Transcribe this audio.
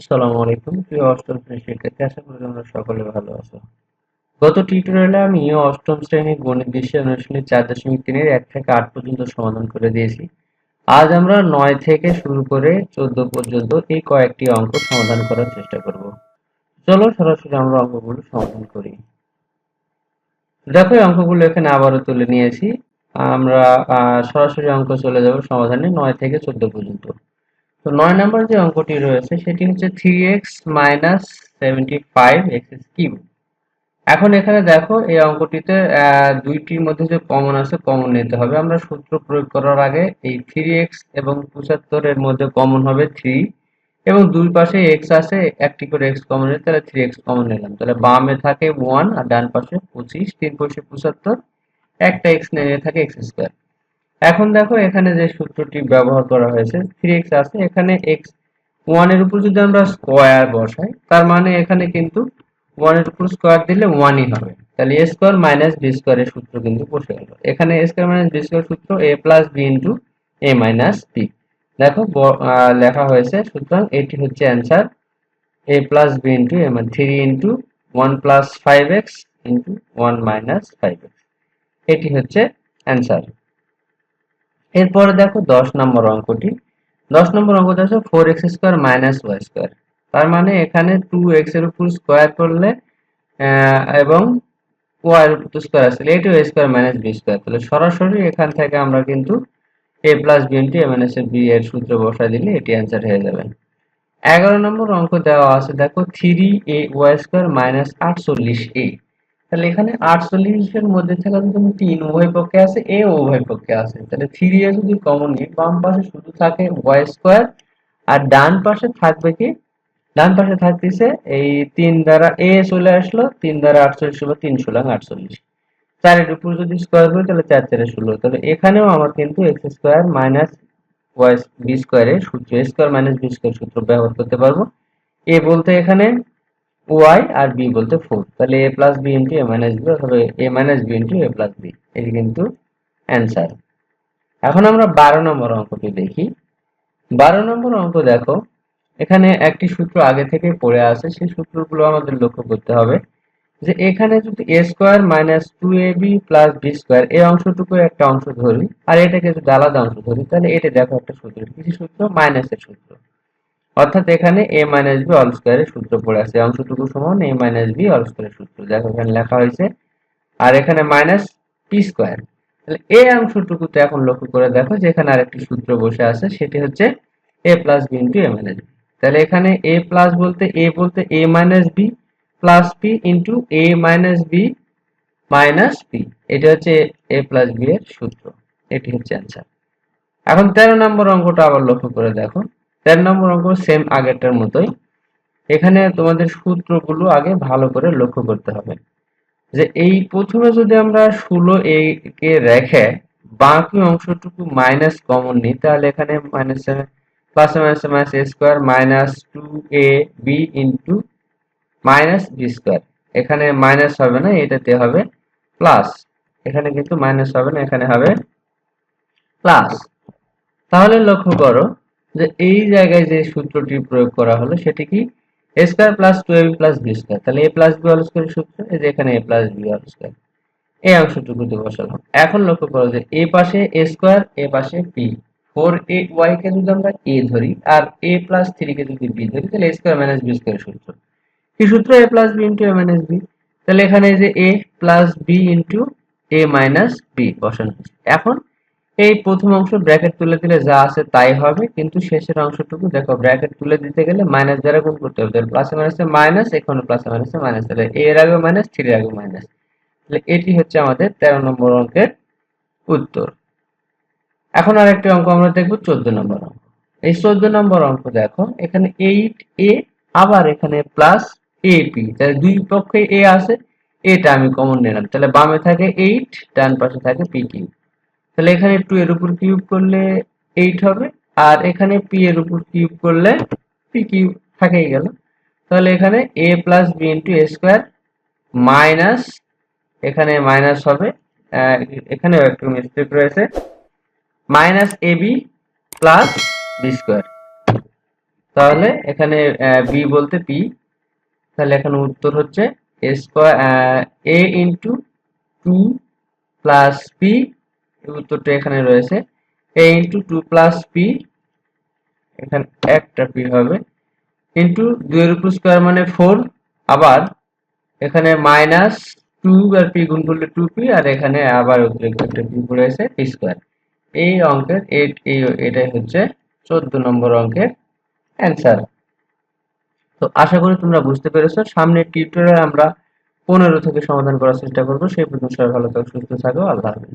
আসসালামু আলাইকুম। প্রিয় অষ্টম শ্রেণির শিক্ষার্থী, আশা করি তোমরা সকলে ভালো আছো। গত টিউটোরিয়ালে আমি অষ্টম শ্রেণির গণিত বিষয় অনুশীলনী চার দশমিক তিনের এক থেকে আট পর্যন্ত সমাধান করে দিয়েছি। আজ আমরা নয় থেকে শুরু করে চোদ্দ পর্যন্ত এই কয়েকটি অঙ্ক সমাধান করার চেষ্টা করব। চলো সরাসরি আমরা অঙ্কগুলো সমাধান করি। দেখো অঙ্কগুলো এখানে আবারও তুলে নিয়েছি। আমরা সরাসরি অঙ্ক চলে যাব সমাধানে নয় থেকে চোদ্দ পর্যন্ত। তো নয় নম্বর যে অঙ্কটি রয়েছে, সেটি হচ্ছে three X minus seventy five X cube এখন এখানে দেখো, এই অঙ্কটিতে দুইটির মধ্যে যে কমন আছে কমন নিতে হবে। আমরা সূত্র প্রয়োগ করার আগে এই থ্রি এক্স এবং পঁচাত্তরের মধ্যে কমন হবে থ্রি এবং দুই পাশে এক্স আছে, একটি করে এক্স কমন নিলে তাহলে থ্রি এক্স কমন নিলাম। তাহলে বামে থাকে ওয়ান আর ডান পাশে পঁচিশ, তিন পঁচিশে পঁচাত্তর, একটা এক্স নিয়ে থাকে এক্স স্কোয়ার এখন দেখো এখানে যে সূত্রটি ব্যবহার করা হয়েছে থ্রি এক্স আছে, এখানে এক্স ওয়ানের উপর যদি আমরা স্কোয়ার বসাই, তার মানে এখানে কিন্তু ওয়ানের উপর স্কোয়ার দিলে ওয়ানই হবে। তাহলে এ স্কোয়ার মাইনাস বি স্কোয়ারের সূত্র কিন্তু বসে গেল। এখানে A square minus B square সূত্র A plus B into A minus B দেখো লেখা হয়েছে, সুতরাং এটি হচ্ছে answer A plus B into A মানে three into one plus five X into one minus five X এটি হচ্ছে অ্যান্সার এরপরে দেখো দশ নম্বর অঙ্কটি। দশ নম্বর অঙ্ক দেখো four X square minus Y square তার মানে এখানে টু এক্সের উপর স্কোয়ার করলে এবং ওয়াই এর উপর স্কোয়ার আসলে এটি Y square minus B square তাহলে সরাসরি এখান থেকে আমরা কিন্তু A plus B into A minus B এর সূত্র বসা দিলে এটি অ্যান্সার হয়ে যাবে। এগারো নম্বর অঙ্ক দেওয়া আছে, দেখো three A Y square minus আটচল্লিশ এ তাহলে এখানে আটচল্লিশের মধ্যে থাকা যদি তিন উভয় পক্ষে আছে এ উভয় পক্ষে আছে তাহলে থ্রি এ যদি কমন নিই বাম পাশে শুধু থাকে ওয়াই স্কোয়ার আর ডান পাশে থাকবে কি? ডান পাশে থাকতেছে এই তিন দ্বারা এ চলে আসলো, তিন দ্বারা আটচল্লিশ হলো তিন ষোলাং আটচল্লিশ। চারের উপর যদি স্কোয়ার করি, তাহলে চার চারে ষোলো। তাহলে এখানেও আমার কিন্তু X square minus Y B স্কোয়ারের সূত্র স্কোয়ার মাইনাস বি স্কোয়ার সূত্র ব্যবহার করতে পারব। এ বলতে এখানে ওয়াই আর বি বলতে ফোর তাহলে A plus B into A minus B অথবা A minus A plus B এটি কিন্তু অ্যান্সার এখন আমরা বারো নম্বর অঙ্কটি দেখি। বারো নম্বর অঙ্ক দেখো, এখানে একটি সূত্র আগে থেকে পড়ে আছে, সেই সূত্রগুলো আমাদের লক্ষ্য করতে হবে। যে এখানে যদি A square minus two A B plus B square এই অংশটুকু একটা অংশ ধরি, আর এটাকে যদি আলাদা অংশ ধরি, তাহলে এটা দেখো একটা সূত্র, কিছু সূত্র মাইনাসের সূত্র। অর্থাৎ এখানে এ মাইনাস বি অল স্কোয়ারের সূত্র পড়ে আছে, অংশটুকু সমান এ মাইনাস বি অল স্কোয়ারের সূত্র। দেখো এখানে লেখা হয়েছে। আর এখানে মাইনাস পি স্কোয়ার তাহলে এই অংশটুকুতে এখন লক্ষ্য করে দেখো যে এখানে আরেকটি সূত্র বসে আছে, সেটি হচ্ছে A plus B into A minus B তাহলে এখানে এ প্লাস বলতে এ বলতে A minus B plus P into A minus B minus P এটা হচ্ছে এ প্লাস বি এর সূত্র। এটি হচ্ছে অ্যান্সার এখন তেরো নম্বর অঙ্কটা আবার লক্ষ্য করে দেখো। তেরো নম্বর অঙ্ক সেম আগেরটার মতোই। এখানে তোমাদের সূত্রগুলো আগে ভালো করে লক্ষ্য করতে হবে। যে এই প্রথমে যদি আমরা ষোলো এ কে রেখে বাকি অংশটুকু মাইনাস কমন নিই, তাহলে এখানে minus plus minus minus A square minus two A B into minus B square এখানে মাইনাস হবে না, এটাতে হবে প্লাস এখানে কিন্তু মাইনাস হবে না, এখানে হবে প্লাস তাহলে লক্ষ্য করো যে এই জায়গায় যে সূত্রটি প্রয়োগ করা হলো সেটি কি? A square plus two AB plus B square তাহলে A plus B all square সূত্র, এই যে এখানে A plus B all square এই অংশটুকুতে বসালাম। এখন লক্ষ্য করো যে এ পাশে এ স্কোয়ার এ পাশে পি ফোর এ ওয়াই কে যদি আমরা এ ধরি আর এ প্লাস থ্রি কে যদি বি ধরি, তাহলে A square minus B square সূত্র। কি সূত্র? A plus B into A minus B তাহলে এখানে যে A plus B into A minus B বসানো হয়েছে। এখন এই প্রথম অংশ ব্র্যাকেট তুলে দিলে যা আছে তাই হবে, কিন্তু শেষের অংশটুকু দেখো, ব্র্যাকেট তুলে দিতে গেলে মাইনাস দ্বারা গুণ করতে হবে। তাহলে প্লাসে মাইনাসে মাইনাস এখানে প্লাসে মাইনাসে মাইনাস তাহলে এর আগে মাইনাস থ্রি আগে মাইনাস তাহলে এটি হচ্ছে আমাদের তেরো নম্বর অঙ্কের উত্তর। এখন আর আরেকটি অঙ্ক আমরা দেখব চোদ্দ নম্বর অঙ্ক। এই চোদ্দ নম্বর অঙ্ক দেখো, এখানে এইট এ আবার এখানে প্লাস এ পি তাহলে দুই পক্ষে এ আছে এটা আমি কমন নিলাম। তাহলে বামে থাকে এইট ডান পাশে থাকে পি কিউ তাহলে এখানে টু এর উপর কিউব করলে এইট হবে আর এখানে পি এর উপর কিউব করলে পি কিউব থাকেই গেল। তাহলে এখানে A plus B into A square minus এখানে মাইনাস হবে আহ, এখানেও একটু মিস্টেক রয়েছে minus A B plus B square তাহলে এখানে বি বলতে পি তাহলে এখানে উত্তর হচ্ছে A square A into two plus P উত্তরটা এখানে রয়েছে। A into two plus P এখানে একটা পি হবে। ইন্টু দুইয়ের উপর স্কোয়ার মানে ফোর আবার এখানে মাইনাস টু আর পি গুণ করলে টু পি আর এখানে আবার অতিরিক্ত একটা পি পড়েছে পি স্কোয়ার এই অঙ্কের এটাই হচ্ছে চোদ্দ নম্বর অঙ্কের অ্যান্সার তো আশা করি তোমরা বুঝতে পেরেছ। সামনের টিউটোরিয়ালে আমরা পনেরো থেকে সমাধান করার চেষ্টা করব। সেই পর্যন্ত সবাই ভালো থাকো, সুস্থ থাকো। আল্লাহ হাফিজ।